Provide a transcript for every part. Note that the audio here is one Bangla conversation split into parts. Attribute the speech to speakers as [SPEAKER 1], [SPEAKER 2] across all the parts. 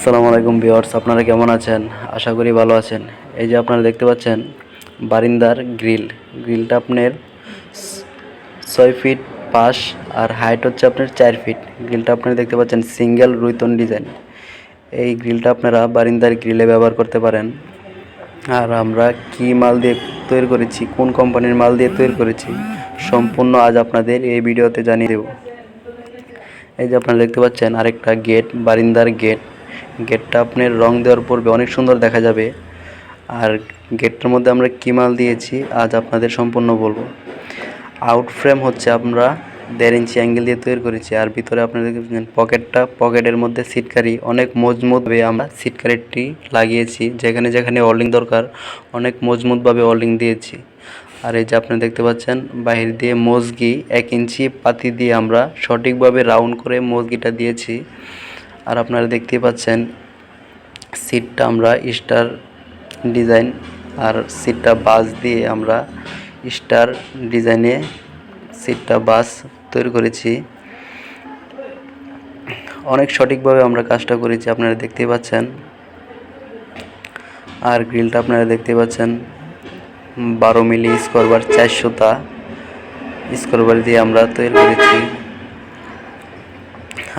[SPEAKER 1] আসসালামু আলাইকুম ভিউয়ার্স, আপনারা কেমন আছেন? আশা করি ভালো আছেন। এই যে আপনারা দেখতে পাচ্ছেন, বারিন্দার গ্রিল। গ্রিলটা আপনার ছয় ফিট পাশ আর হাইট হচ্ছে আপনার চার ফিট। গ্রিলটা আপনারা দেখতে পাচ্ছেন, সিঙ্গেল রুইতন ডিজাইন। এই গ্রিলটা আপনারা বারিন্দার গ্রিলে ব্যবহার করতে পারেন। আর আমরা কি মাল দিয়ে তৈরি করেছি, কোন কোম্পানির মাল দিয়ে তৈরি করেছি, সম্পূর্ণ আজ আপনাদের এই ভিডিওতে জানিয়ে দেবো। এই যে আপনারা দেখতে পাচ্ছেন, আরেকটা গেট, বারিন্দার গেট। গেটটা আপনার রং দেওয়ার পূর্বে অনেক সুন্দর দেখা যাবে। আর গেটটার মধ্যে আমরা কী মাল দিয়েছি, আজ আপনাদের সম্পূর্ণ বলব। আউট ফ্রেম হচ্ছে আমরা দেড় ইঞ্চি অ্যাঙ্গেল দিয়ে তৈরি করেছি, আর ভিতরে আপনাদের পকেটটা পকেটের মধ্যে সিটকারি অনেক মজবুতভাবে আমরা সিটকারিটি লাগিয়েছি, যেখানে যেখানে ওল্ডিং দরকার, অনেক মজবুতভাবে ওল্ডিং দিয়েছি। আর এই যে আপনারা দেখতে পাচ্ছেন, বাহির দিয়ে মজগি এক ইঞ্চি পাতি দিয়ে আমরা সঠিকভাবে রাউন্ড করে মজগিটা দিয়েছি। আর আপনারা দেখতেই পাচ্ছেন সিটটা আমরা স্টার ডিজাইন আর সিটটা বাস দিয়ে আমরা স্টার ডিজাইনে সিটটা বাস তৈরি করেছি। অনেক সঠিকভাবে আমরা কাজটা করেছি, আপনারা দেখতেই পাচ্ছেন। আর গ্রিলটা আপনারা দেখতেই পাচ্ছেন, বারো মিলি স্কোয়ারবার চারশোটা স্কোয়ারবার দিয়ে আমরা তৈরি করেছি।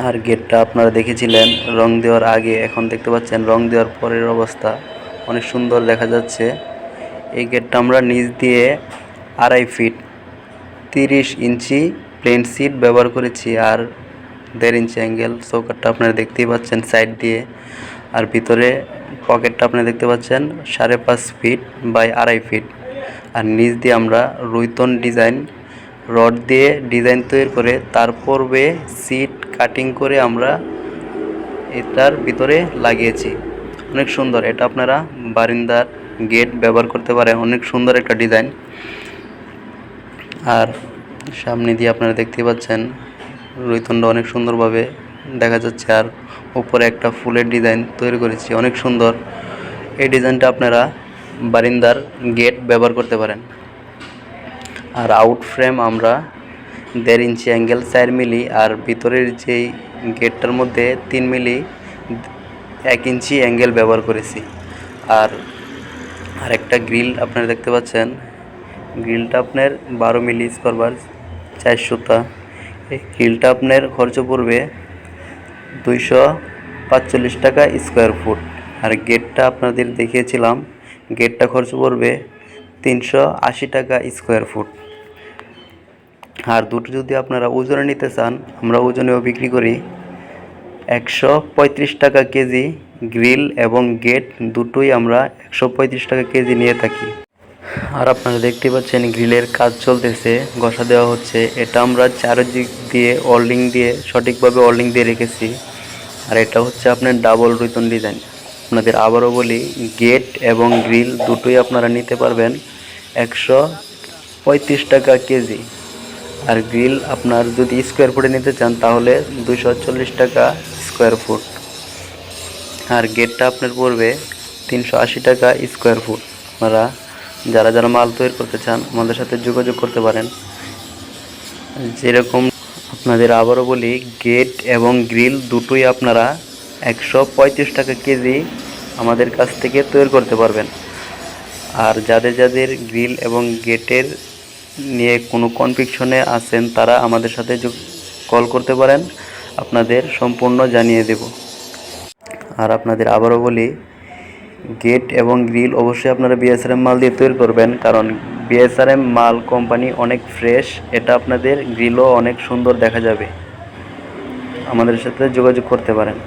[SPEAKER 1] আর গেটটা আপনারা দেখেছিলেন, রং দেওয়ার আগে। এখন দেখতে পাচ্ছেন রং দেওয়ার পরের অবস্থা। অনেক সুন্দর দেখা যাচ্ছে। এই গেটটা আমরা নিচ দিয়ে আড়াই ফিট, তিরিশ ইঞ্চি প্লেন সিট ব্যবহার করেছি আর দেড় ইঞ্চি অ্যাঙ্গেল চৌকাটটা আপনারা দেখতেই পাচ্ছেন সাইড দিয়ে। আর ভিতরে পকেটটা আপনারা দেখতে পাচ্ছেন সাড়ে পাঁচ ফিট বাই আড়াই ফিট। আর নিচ দিয়ে আমরা রুইতন ডিজাইন, রড দিয়ে ডিজাইন তৈরি করে তার পূর্বে সিট কাটিং করে আমরা এটার ভিতরে লাগিয়েছি। অনেক সুন্দর, এটা আপনারা বারিন্দার গেট ব্যবহার করতে পারেন, অনেক সুন্দর একটা ডিজাইন আর সামনে দিয়ে আপনারা দেখতে পাচ্ছেন, রুইতনটা অনেক সুন্দরভাবে দেখা যাচ্ছে, আর উপরে একটা ফুলের ডিজাইন তৈরি করেছি, অনেক সুন্দর। এই ডিজাইনটা আপনারা বারিন্দার গেট ব্যবহার করতে পারেন। আর আউট ফ্রেম আমরা দেড় ইঞ্চি অ্যাঙ্গেল চার মিলি আর ভিতরের যেই গেটটার মধ্যে তিন মিলি এক ইঞ্চি অ্যাঙ্গেল ব্যবহার করেছি। আর আরেকটা গ্রিল আপনারা দেখতে পাচ্ছেন। গ্রিলটা আপনার বারো মিলি স্কোয়ারবার চারশোটা এই গ্রিলটা আপনার খরচ পড়বে দুইশো পাঁচচল্লিশ টাকা স্কোয়ার ফুট। আর গেটটা আপনাদের দেখিয়েছিলাম, গেটটা খরচ পড়বে তিনশো আশি টাকা স্কোয়ার ফুট। আর দুটো যদি আপনারা ওজনে নিতে চান, আমরা ওজনেও বিক্রি করি। একশো পঁয়ত্রিশ টাকা কেজি গ্রিল এবং গেট দুটোই আমরা একশো পঁয়ত্রিশ টাকা কেজি নিয়ে থাকি। আর আপনারা দেখতে পাচ্ছেন গ্রিলের কাজ চলতেছে, ঘষা দেওয়া হচ্ছে। এটা আমরা চারদিক দিয়ে ওল্ডিং দিয়ে, সঠিকভাবে ওল্ডিং দিয়ে রেখেছি। আর এটা হচ্ছে আপনার ডাবল রুতন ডিজাইন। আপনাদের আবারও বলি, গেট এবং গ্রিল দুটোই আপনারা নিতে পারবেন একশো পঁয়ত্রিশ টাকা কেজি। আর গ্রিল আপনার যদি স্কোয়ার ফুটে নিতে চান, তাহলে দুশো টাকা স্কোয়ার ফুট। আর গেটটা আপনার পড়বে তিনশো আশি টাকা স্কোয়ার ফুট। আপনারা যারা যারা মাল তৈরি করতে চান, আমাদের সাথে যোগাযোগ করতে পারেন। যেরকম আপনাদের আবারও বলি, গেট এবং গ্রিল দুটোই আপনারা একশো পঁয়ত্রিশ টাকা কেজি আমাদের কাছ থেকে তৈরি করতে পারবেন। আর যাদের যাদের গ্রিল এবং গেটের নিয়ে কোনো কনফিকশনে আছেন, তারা আমাদের সাথে যোগ কল করতে পারেন। আপনাদের সম্পূর্ণ জানিয়ে দেব। আর আপনাদের আবারও বলি গেট এবং গ্রিল অবশ্যই আপনারা বিএসআরএম মাল দিয়ে তৈরি করবেন, কারণ বিএসআরএম মাল কোম্পানি অনেক ফ্রেশ এটা আপনাদের গ্রিলও অনেক সুন্দর দেখা যাবে। আমাদের সাথে যোগাযোগ করতে পারেন।